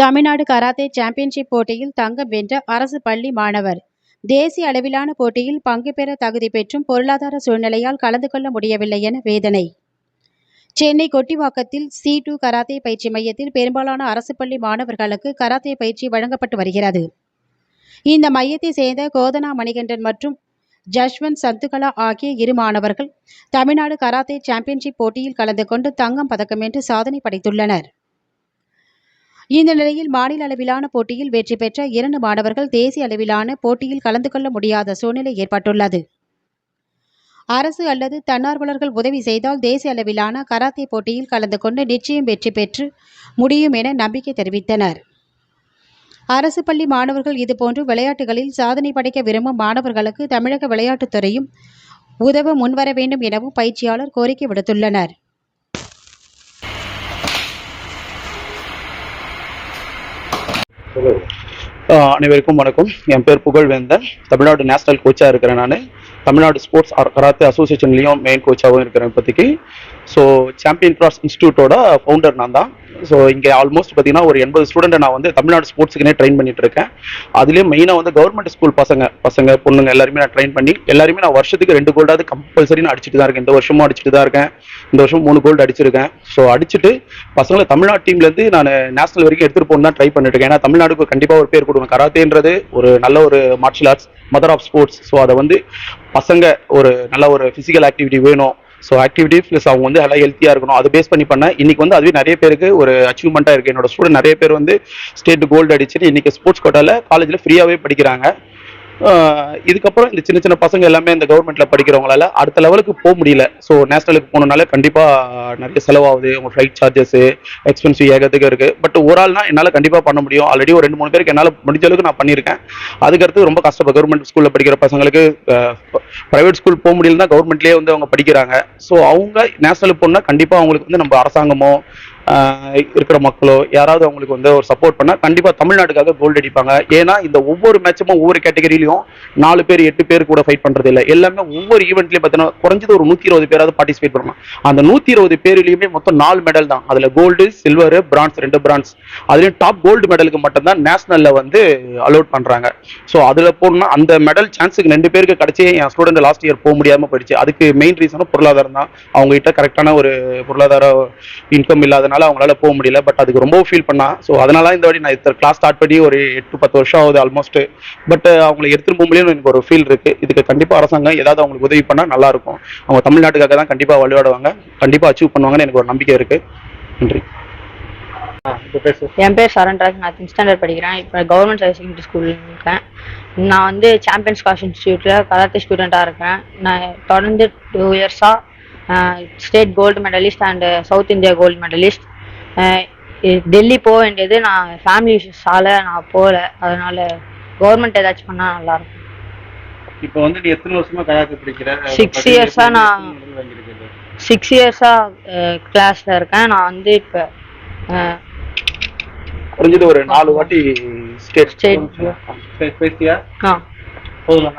Tamil Nadu karate championship போட்டியில் தங்கம் வென்ற அரசு பள்ளி மாணவர். தேசிய அளவிலான போட்டியில் பங்கு பெற தகுதி பெற்றும் பொருளாதார சூழ்நிலையால் கலந்து கொள்ள முடியவில்லை என வேதனை. சென்னை கொட்டிவாக்கத்தில் சி டூ கராத்தே பயிற்சி மையத்தில் பெரும்பாலான அரசு பள்ளி மாணவர்களுக்கு கராத்தே பயிற்சி வழங்கப்பட்டு வருகிறது. இந்த மையத்தை சேர்ந்த கோதனா மணிகண்டன் மற்றும் ஜஷ்வந்த் சந்துகலா ஆகிய இரு மாணவர்கள் தமிழ்நாடு கராத்தே சாம்பியன்ஷிப் போட்டியில் கலந்து கொண்டு தங்கம் பதக்கம் என்று சாதனை படைத்துள்ளனர். இந்த நிலையில் மாநில அளவிலான போட்டியில் வெற்றி பெற்ற இரண்டு மாணவர்கள் தேசிய அளவிலான போட்டியில் கலந்து கொள்ள முடியாத சூழ்நிலை ஏற்பட்டுள்ளது. அரசு அல்லது தன்னார்வலர்கள் உதவி செய்தால் தேசிய அளவிலான கராத்தே போட்டியில் கலந்து கொண்டு நிச்சயம் வெற்றி பெற்று முடியும் என நம்பிக்கை தெரிவித்தனர். அரசு பள்ளி மாணவர்கள் இதுபோன்று விளையாட்டுகளில் சாதனை படைக்க விரும்பும் மாணவர்களுக்கு தமிழக விளையாட்டுத்துறையும் உதவ முன்வர வேண்டும் எனவும் பயிற்சியாளர் கோரிக்கை விடுத்துள்ளனர். அனைவருக்கும் வணக்கம். என் பேர் புகழ்வேந்தன். தமிழ்நாடு நேஷனல் கோச்சாக இருக்கிறேன் நான். தமிழ்நாடு ஸ்போர்ட்ஸ் கராத்தே அசோசியேஷன்லேயும் மெயின் கோச்சாகவும் இருக்கிறேன் இப்போதைக்கு. ஸோ சாம்பியன் கிராஸ் இன்ஸ்டியூட்டோட ஃபவுண்டர் நான் தான். ஸோ இங்கே ஆல்மோஸ்ட் பார்த்தீங்கன்னா ஒரு எண்பது ஸ்டூடெண்ட்டை நான் வந்து தமிழ்நாடு ஸ்போர்ட்ஸுக்குனே ட்ரெயின் பண்ணிட்டு இருக்கேன் அதுலேயும் மெயினாக வந்து கவர்மெண்ட் ஸ்கூல் பசங்க பசங்க பொண்ணுங்க எல்லாருமே நான் ட்ரெயின் பண்ணி எல்லாருமே நான் வருஷத்துக்கு ரெண்டு கோல்டாவது கம்பல்சரி நான் அடிச்சுட்டு தான் இருக்கேன். இந்த வருஷமும் அடிச்சுட்டு தான் இருக்கேன். இந்த வருஷம் மூணு கோல்டு அடிச்சிருக்கேன். ஸோ அடிச்சுட்டு பசங்களை தமிழ்நாடு டீம்லேருந்து நான் நேஷனல் வரைக்கும் எடுத்துகிட்டு போகணும் தான் ட்ரை பண்ணிட்டு இருக்கேன் ஏன்னா தமிழ்நாடுக்கு கண்டிப்பாக ஒரு பேர் கொடுக்கணும். கராத்தேன்றது ஒரு நல்ல ஒரு martial arts mother of sports so அதை வந்து பசங்க ஒரு நல்ல ஒரு ஃபிசிக்கல் ஆக்டிவிட்டி வேணும். ஸோ ஆக்டிவிட்டி ப்ளஸ் அவங்க வந்து நல்லா ஹெல்த்தியாக இருக்கணும். அதை பேஸ் பண்ணி பண்ண இன்னைக்கு வந்து அதுவே நிறைய பேருக்கு ஒரு அச்சீவ்மெண்ட்டாக இருக்குது என்னோட ஸ்டூடெண்ட் நிறைய பேர் வந்து ஸ்டேட் கோல்டு அடிச்சுட்டு இன்னைக்கு ஸ்போர்ட்ஸ் கோட்டாவில் காலேஜில் ஃப்ரீயாகவே படிக்கிறாங்க. இதுக்கப்புறம் இந்த சின்ன சின்ன பசங்க எல்லாமே இந்த கவர்மெண்ட்ல படிக்கிறவங்களால அடுத்த லெவலுக்கு போக முடியல. ஸோ நேஷனலுக்கு போகணுனால கண்டிப்பா நிறைய செலவாகுது. உங்க ஃப்ளைட் சார்ஜஸ் எக்ஸ்பென்சிவ் ஏகத்துக்கு இருக்கு. பட் ஒரு ஆள்னா என்னால் கண்டிப்பா பண்ண முடியும். ஆல்ரெடி ஒரு ரெண்டு மூணு பேருக்கு என்னால் முடிஞ்ச அளவுக்கு நான் பண்ணியிருக்கேன். அதுக்கடுத்து ரொம்ப கஷ்டப்படும் கவர்மெண்ட் ஸ்கூல்ல படிக்கிற பசங்களுக்கு பிரைவேட் ஸ்கூல் போக முடியலன்னா கவர்மெண்ட்லேயே வந்து அவங்க படிக்கிறாங்க. ஸோ அவங்க நேஷனலுக்கு போனால் கண்டிப்பா அவங்களுக்கு வந்து நம்ம அரசாங்கமோ இருக்கிற மக்களோ யாராவது அவங்களுக்கு வந்து ஒரு சப்போர்ட் பண்ணால் கண்டிப்பாக தமிழ்நாட்டுக்காக கோல்டு அடிப்பாங்க. ஏன்னா இந்த ஒவ்வொரு மேட்சும் ஒவ்வொரு கேட்டகரியிலையும் நாலு பேர் எட்டு பேர் கூட ஃபைட் பண்ணுறது இல்லை. எல்லாமே ஒவ்வொரு ஈவெண்ட்லையும் பார்த்தீங்கன்னா குறைஞ்சது ஒரு நூற்றி இருபது பேராவது பார்ட்டிசிபேட் பண்ணலாம் அந்த நூற்றி இருபது பேர்லையுமே மொத்தம் நாலு மெடல் தான். அதில் கோல்டு சில்வர் பிரான்ஸ் ரெண்டு பிரான்ஸ் அதுலேயும் டாப் கோல்டு மெடலுக்கு மட்டும்தான் நேஷனலில் வந்து அலோட் பண்ணுறாங்க ஸோ அதில் போனால் அந்த மெடல் சான்ஸுக்கு ரெண்டு பேருக்கு கிடைச்சே என் ஸ்டூடெண்ட் லாஸ்ட் இயர் போக முடியாமல் போயிடுச்சு. அதுக்கு மெயின் ரீசனும் பொருளாதாரம் தான். அவங்ககிட்ட கரெக்டான ஒரு பொருளாதார இன்கம் இல்லாதனால அவங்களால போக முடியல. பட் அதுக்கு ரொம்ப ஃபீல் பண்ணா. ஸோ அதனால இந்த வாட்டி நான் இத்தனை கிளாஸ் ஸ்டார்ட் பண்ணி ஒரு எட்டு பத்து வருஷம் ஆகுது ஆல்மோஸ்ட் பட் அவங்களை எடுத்துட்டு போக முடியும்னு எனக்கு ஒரு ஃபீல் இருக்கு. இதுக்கு கண்டிப்பா அரசாங்கம் ஏதாவது அவங்களுக்கு உதவி பண்ணா நல்லா இருக்கும். அவங்க தமிழ்நாட்டுக்காக தான் கண்டிப்பா விளையாடுவாங்க கண்டிப்பா அச்சீவ் பண்ணுவாங்கன்னு எனக்கு ஒரு நம்பிக்கை இருக்கு. நன்றி. என் பேர் சரண்ராஜ் நான் டென்த் ஸ்டாண்டர்ட் படிக்கிறேன். இப்போ கவர்மெண்ட் ஹையர் செகண்டரி ஸ்கூலில் இருக்கேன். நான் வந்து சாம்பியன்ஸ் காஸ் இன்ஸ்டியூட்டில் கராத்தே ஸ்டூடெண்ட்டாக இருக்கேன். நான் தொடர்ந்து டூ இயர்ஸாக state gold medalist and South India gold medalist. Delhi போக வேண்டியது நான் ஃபேமிலி இஷ்யூஸால் நான் போகல. அதனால கவர்மெண்ட் ஏதாச்சும் பண்ணால் நல்லாயிருக்கும். இப்போ வந்து நீ எத்தனை வருஷமா கராத்தே படிக்கிற? years ஆ நான் சிக்ஸ் இயர்ஸாக கிளாஸில் இருக்கேன். நான் வந்து இப்போ குறைஞ்சது ஒரு நாலு வாட்டி ஸ்டேட் State. பேசியா? ஆ. போதும்